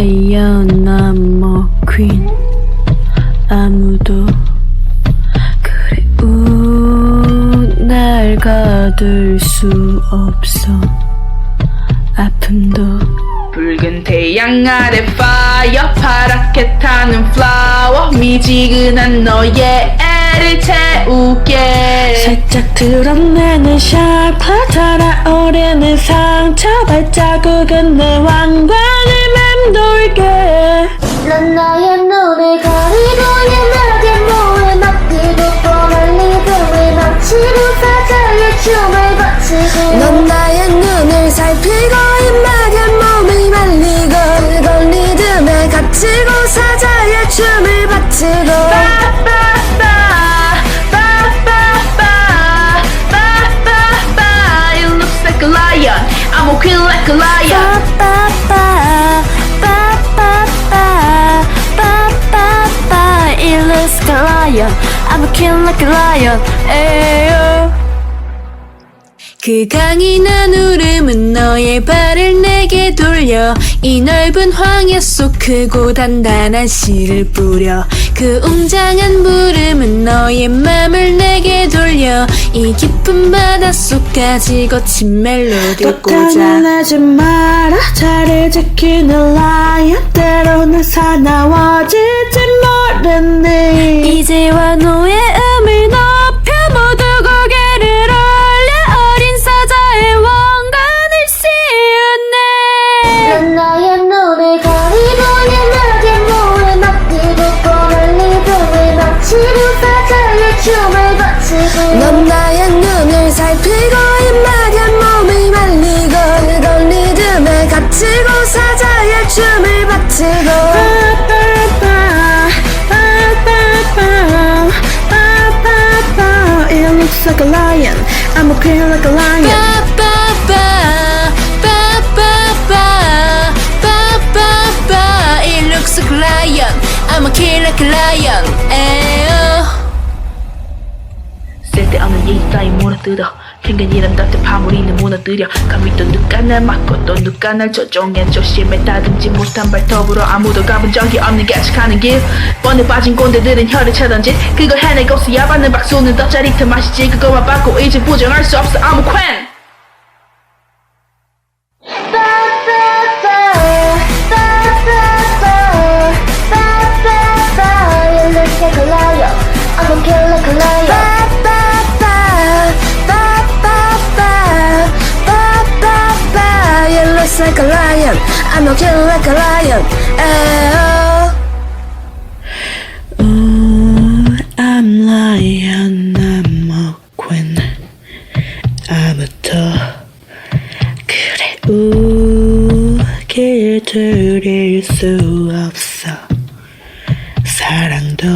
I'm a queen. 아무도 그래 우날 가둘 수 없어. 아픔도 붉은 태양 아래 파이어 파랗게 타는 플라워 미지근한 너의 애를 채우게 살짝 드러내는 샤프 달아오르는 상처 발자국은 내 왕관 나의 눈을 가리고 연하게 몸을 맡기고 뻔한 리듬을 망치고 사자의 춤을 바치고 넌 나의 눈을 살피고 입마개 몸을 말리고 그건 리듬에 갇히고 사자의 춤을 바치고 lion. I'm a king like a lion. 에요 그 강인한 울음은 너의 발을 내게 돌려. 이 넓은 황야 속 크고 단단한 씨를 뿌려. 그 웅장한 부름은 너의 맘을 내게 돌려. 이 깊은 바닷속까지 거친 멜로디를 꽂아. 하지 마라 자리 지키는 라이언 때로 는 사나워질지 모르네 이제와 너의 음을 높여 모두 고개를 올려 어린 사자의 왕관을 씌우네. 넌 나의 눈을 가리고 연하게 몸을 맡기고 뻔한 리듬을 망치고 사자의 춤을 바치고 넌 나의 눈을 살피 like a lion I'm a queen like a lion 빠빠빠 빠빠빠 빠빠빠 It looks like a lion I'm a kill like a lion 에어 쓸데없는 얘 핑계이름 덕에 파물이는 무너뜨려 감히 또 누가 날 맞고 또 누가 날 조종해 조심해 다듬지 못한 발톱으로 아무도 가본 적이 없는 계측하는 길 뻔히 빠진 꼰대들은 혀를 차던지 그걸 해내고서 야받는 박수는 더 짜릿한 맛이지 그거만 받고 이제 부정할 수 없어 아무 퀸 look like a lion. Look like a lion. I'm a kill like a lion. 에어. Ooh, I'm lion I'm a queen 아무도 그래 우길 들일 수 없어 사랑도